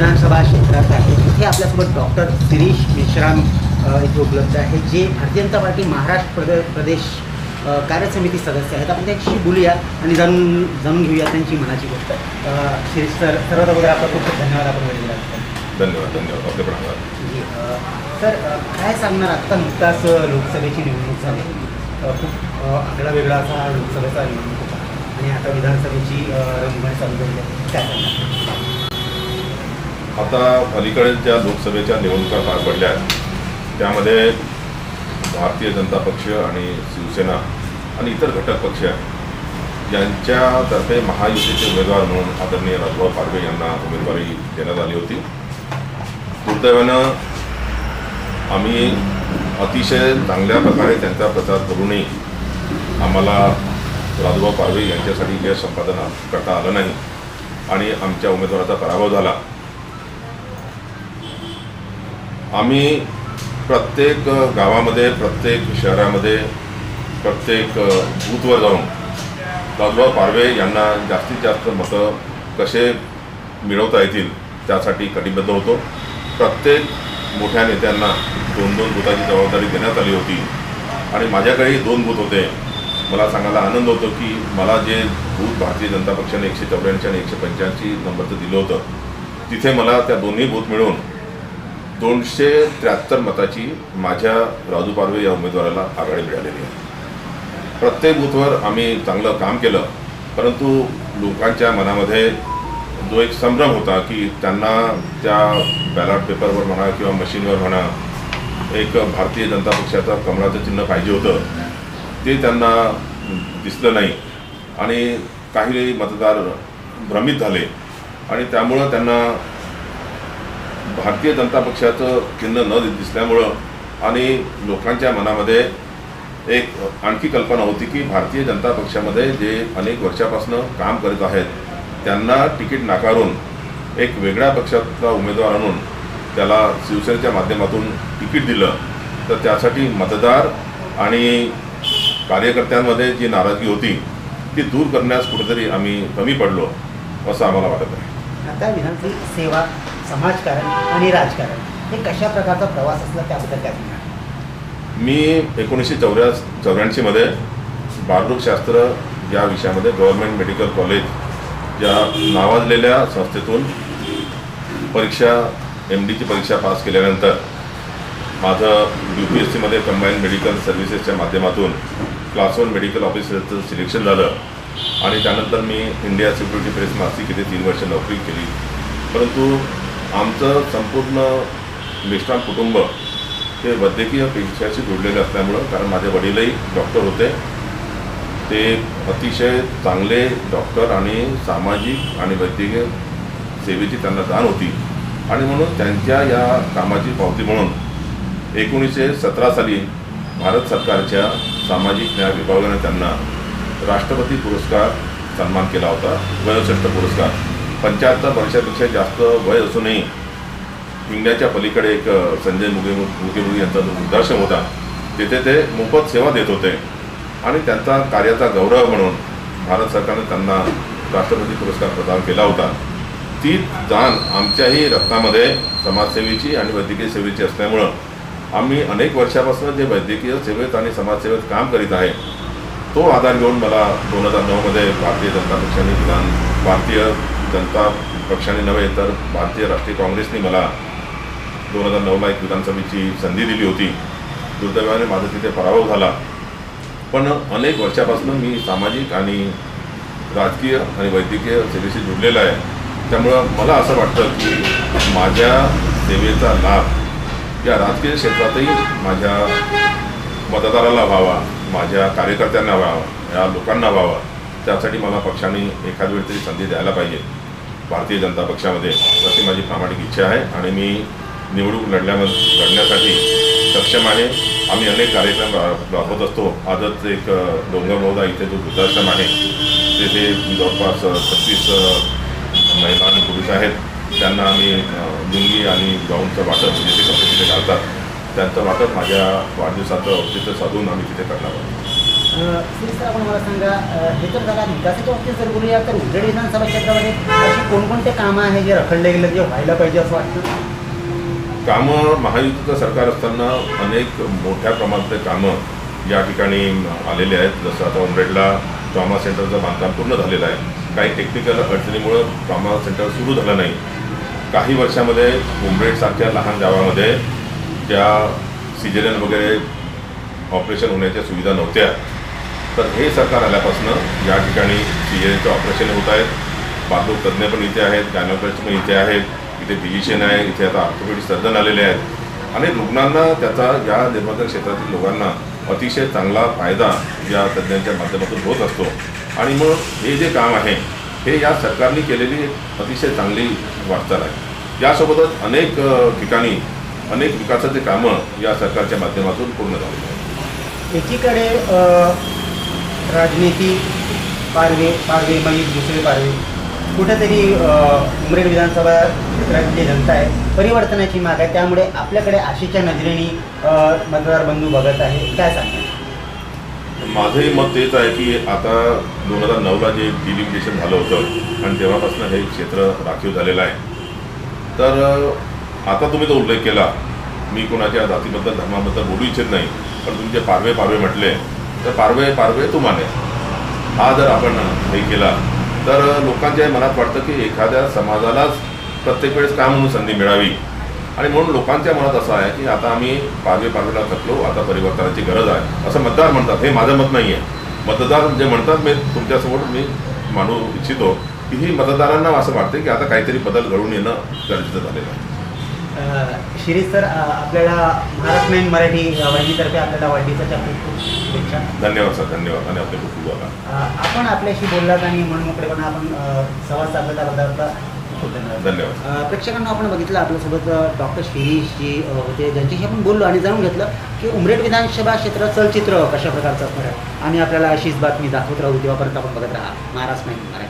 विधानसभा क्षेत्रात आहे. इथे आपल्यासोबत डॉक्टर शिरीष मेश्राम इथे उपलब्ध आहे जे भारतीय जनता पार्टी महाराष्ट्र प्रदे प्रदेश कार्यसमिती सदस्य आहेत. आपण त्यांच्याशी बोलूया आणि जाणून जाणून घेऊया त्यांची मनाची गोष्ट. शिरीष सर सर्वात अगोदर आपला खूप खूप धन्यवाद आपण वेळ दिल्याबद्दल. धन्यवाद धन्यवाद. आपले सर काय सांगणार आत्ता नुकताच लोकसभेची निवडणूक झाली. खूप आगळा वेगळा असा लोकसभेचा निवडणूक होता. आणि आता विधानसभेची रंगमंच चालू झाली आहे. काय सांगणार? आता अलीकडे ज्या लोकसभेच्या निवडणुका पार पडल्या आहेत त्यामध्ये भारतीय जनता पक्ष आणि शिवसेना आणि इतर घटक पक्ष यांच्यातर्फे महायुतीचे उमेदवार म्हणून आदरणीय राजभाऊ पारवे यांना उमेदवारी देण्यात आली होती. दुर्दैवानं आम्ही अतिशय चांगल्या प्रकारे त्यांचा प्रचार करूनही आम्हाला राजूभाऊ पारवे यांच्यासाठी यश संपादन करता आलं नाही आणि आमच्या उमेदवाराचा पराभव झाला. आम्ही प्रत्येक गावामध्ये प्रत्येक शहरामध्ये प्रत्येक बूथवर जाऊन राजूभाऊ पारवे यांना जास्तीत जास्त मतं कसे मिळवता येतील त्यासाठी कटिबद्ध होतो. प्रत्येक मोठ्या नेत्यांना दोन दोन बुथाची जबाबदारी देण्यात आली होती. आणि माझ्याकडेही दोन बूथ होते. मला सांगायला आनंद होतो की मला जे बूथ भारतीय जनता पक्षाने एकशे चौऱ्याऐंशी आणि एकशे पंच्याऐंशी नंबरचं दिलं होतं तिथे मला त्या दोन्ही बूथ मिळून दोनशे त्र्याहत्तर मताची माझ्या राजू पारवे या उमेदवाराला आघाडी मिळालेली आहे. प्रत्येक बूथवर आम्ही चांगलं काम केलं परंतु लोकांच्या मनामध्ये जो एक संभ्रम होता की त्यांना त्या बॅलॉट पेपरवर म्हणा किंवा मशीनवर म्हणा एक भारतीय जनता पक्षाचं कमळाचं चिन्ह पाहिजे होतं ते त्यांना दिसलं नाही. आणि काही मतदार भ्रमित झाले आणि त्यामुळं त्यांना भारतीय जनता पक्षाचं चिन्ह न दिसल्यामुळं आणि लोकांच्या मनामध्ये एक आणखी कल्पना होती की भारतीय जनता पक्षामध्ये जे अनेक वर्षापासून काम करत आहेत त्यांना तिकीट नाकारून एक वेगळ्या पक्षातला उमेदवार आणून त्याला शिवसेनेच्या माध्यमातून तिकीट दिलं तर त्यासाठी मतदार आणि कार्यकर्त्यांमध्ये जी नाराजगी होती ती दूर करण्यास कुठेतरी आम्ही कमी पडलो असं आम्हाला वाटत आहे. आता विधानसभा सेवा समाजकारण आणि राजकारण हे कशा प्रकारचा प्रवास असला त्याबद्दल काय सांगणार मी एकोणीसशे चौऱ्या चौऱ्याऐंशीमध्ये बालरोगशास्त्र या विषयामध्ये गव्हर्नमेंट मेडिकल कॉलेज या नावाजलेल्या संस्थेतून परीक्षा एम डीची परीक्षा पास केल्यानंतर माझं यू पी एस सीमध्ये कंबाईन मेडिकल सर्व्हिसेसच्या माध्यमातून क्लास वन मेडिकल ऑफिसरचं सिलेक्शन झालं. आणि त्यानंतर मी इंडिया सिक्युरिटी प्रेस मासिक इथे तीन वर्ष नोकरी केली. परंतु आमचं संपूर्ण मिष्टान कुटुंब हे वैद्यकीय पेशाशी जोडलेले असल्यामुळं कारण माझे वडीलही डॉक्टर होते. ते अतिशय चांगले डॉक्टर आणि सामाजिक आणि वैद्यकीय सेवेची त्यांना जाण होती. आणि म्हणून त्यांच्या या कामाची पावती म्हणून एकोणीसशे सतरा साली भारत सरकारच्या सामाजिक न्याय विभागाने त्यांना राष्ट्रपती पुरस्कार सन्मान केला होता वयोश्रेष्ठ पुरस्कार. पंच्याहत्तर वर्षापेक्षा जास्त वय असूनही इंडियाच्या पलीकडे एक संजय मुगे मुगेमुगी यांचा जो वृद्धाश्रम होता तिथे ते मोफत सेवा देत होते. आणि त्यांचा कार्याचा गौरव म्हणून भारत सरकारने त्यांना राष्ट्रपती पुरस्कार प्रदान केला होता. ती जाण आमच्याही रक्तामध्ये समाजसेवेची आणि वैद्यकीय सेवेची असल्यामुळं आम्ही अनेक वर्षापासून जे वैद्यकीय सेवेत आणि समाजसेवेत काम करीत आहे तो आधार घेऊन मला दोन हजार नऊमध्ये भारतीय जनता पक्षाने विधान भारतीय जनता पक्षाने नव्हे तर भारतीय राष्ट्रीय काँग्रेसने मला दोन हजार नऊला एक विधानसभेची संधी दिली होती. दुर्दैवाने माझा तिथे पराभव झाला. पण अनेक वर्षापासून मी सामाजिक आणि राजकीय आणि वैद्यकीय सेवेशी जुडलेला आहे. त्यामुळं मला असं वाटतं की माझ्या सेवेचा लाभ या राजकीय क्षेत्रातही माझ्या मतदाराला व्हावा माझ्या कार्यकर्त्यांना व्हावा या लोकांना व्हावा. त्यासाठी मला पक्षाने एखाद वेळ तरी संधी द्यायला पाहिजे. भारतीय जनता पक्षामध्ये. अशी माझी प्रामाणिक इच्छा आहे आणि मी निवडणूक लढल्यामध्ये लढण्यासाठी सक्षम आहे. आम्ही अनेक कार्यक्रम राबवत असतो. आजच एक अ, डोंगर इथे जो वृद्धाश्रम आहे तिथे जवळपास छत्तीस महिला आणि पुरुष आहेत. त्यांना आम्ही लुंगी आणि गाऊनचं वाटप म्हणजे ते कपडे तिथे घालतात. त्यांचं वाटप माझ्या वाढदिवसाचं औचित्य साधून आम्ही तिथे करणार आहोत. सर आपण मला सांगा हे तर झाला विकासाच्या बाबतीत जर बोलूया तर उजेड विधानसभा क्षेत्रामध्ये अशी कोणकोणते कामं आहे जे रखडले गेले जे व्हायला पाहिजे असं वाटतं? कामं महायुतीचं सरकार असताना अनेक मोठ्या प्रमाणातले कामं या ठिकाणी आलेले आहेत. जसं आता उमरेडला ट्रॉमा सेंटरचं बांधकाम पूर्ण झालेलं आहे. काही टेक्निकल अडचणीमुळं ट्रॉमा सेंटर सुरू झालं नाही. काही वर्षामध्ये उमरेडसारख्या लहान गावामध्ये त्या सिजेरियन वगैरे ऑपरेशन होण्याच्या सुविधा नव्हत्या. तर हे सरकार आल्यापासून या ठिकाणी सी एचे ऑपरेशन होत आहेत. बाथरूम तज्ज्ञ पण इथे आहेत गायनोलॉजिस्ट पण इथे आहेत. इथे फिजिशियन आहे इथे आता ऑर्थोपेडिक सर्जन आलेले आहेत. आणि रुग्णांना त्याचा या निर्माण क्षेत्रातील लोकांना अतिशय चांगला फायदा या तज्ज्ञांच्या माध्यमातून होत असतो. आणि मग हे जे काम आहे हे या सरकारने केलेली अतिशय चांगली वाटचाल आहे. यासोबतच अनेक ठिकाणी अनेक विकासाचे कामं या सरकारच्या माध्यमातून पूर्ण झाले आहेत. एकीकडे राजनीती पारवे पारवे म्हणजे दुसरे पारवे. कुठेतरी उमरेड विधानसभा क्षेत्राची जनता आहे परिवर्तनाची माग आहे. त्यामुळे आपल्याकडे आशेच्या नजरेने मतदार बंधू बघत आहे. काय सांगणार? माझंही मत तेच आहे की आता दोन हजार नऊला जे डिलिमिटेशन झालं होतं आणि तेव्हापासून हे क्षेत्र राखीव झालेलं आहे. तर आता तुम्ही तो उल्लेख केला मी कोणाच्या जातीबद्दल धर्माबद्दल बोलू इच्छित नाही पण तुम्ही जे पारवे पारवे म्हटले तर पारवे पारवे तुमाने हा जर आपण हे केला तर लोकांच्या मनात वाटतं की एखाद्या समाजालाच प्रत्येक वेळेस काय म्हणून संधी मिळावी? आणि म्हणून लोकांच्या मनात असं आहे की आता आम्ही पारवे पारवेला थकलो आता परिवर्तनाची गरज आहे. असं मतदार म्हणतात. हे माझं मत नाही आहे मतदार जे म्हणतात मी तुमच्यासमोर मी मानू इच्छितो की ही मतदारांना असं वाटते की आता काहीतरी बदल घडून येणं गरजेचं झालेलं आहे. शिरीष सर आपल्याला महाराष्ट्र मराठी वाहिनीतर्फे आपल्याला वाढदिवसाच्या खूप खूप शुभेच्छा. धन्यवाद सर धन्यवाद. आणि आपले खूप खूप आभार. आपण आपल्याशी बोललात आणि मनमोकळेपणा आपण अ, संवाद साधला त्याबद्दल धन्यवाद. प्रेक्षकांना आपण बघितलं आपल्यासोबत डॉक्टर शिरीष जी होते ज्यांच्याशी आपण बोललो आणि जाणून घेतलं की उमरेड विधानसभा क्षेत्र चलचित्र कशा प्रकारचं असणार आहे? आणि आपल्याला अशीच बातमी दाखवत राहू तेव्हापर्यंत आपण बघत राहा. महाराष्ट्र मराठी